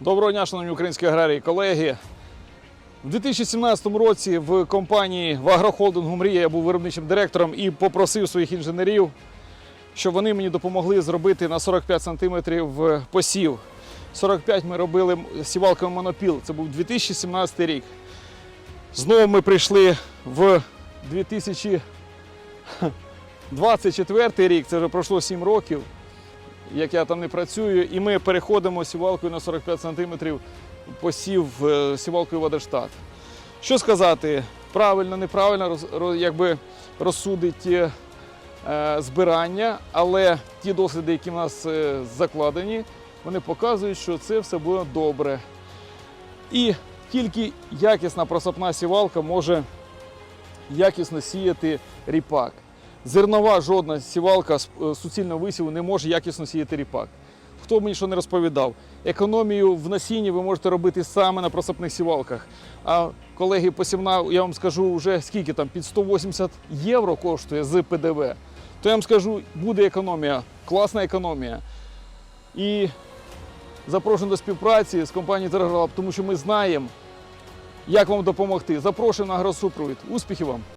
Доброго дня, шановні українські аграрії колеги. У 2017 році в компанії в агрохолдингу Мрія я був виробничим директором і попросив своїх інженерів, щоб вони мені допомогли зробити на 45 см посів. 45 ми робили сівалками монопіл. Це був 2017 рік. Знову ми прийшли в 2000. 2024 рік, це вже пройшло 7 років як я там не працюю, і ми переходимо сівалкою на 45 см посів сівалкою Вадерштат. Що сказати, правильно, неправильно, якби розсудить е, збирання, але ті досліди, які в нас е, закладені, вони показують, що це все буде добре. І тільки якісна просапна сівалка може якісно сіяти ріпак. Зернова жодна сівалка з е, суцільного висіву не може якісно сіяти ріпак. Хто мені що не розповідав, економію в насінні ви можете робити саме на просапних сівалках. А колеги, посівна, я вам скажу, вже скільки там під 180 євро коштує з ПДВ. То я вам скажу, буде економія, класна економія. І запрошую до співпраці з компанією Терграб, тому що ми знаємо, як вам допомогти. Запрошуємо на агросупровід. Успіхів вам!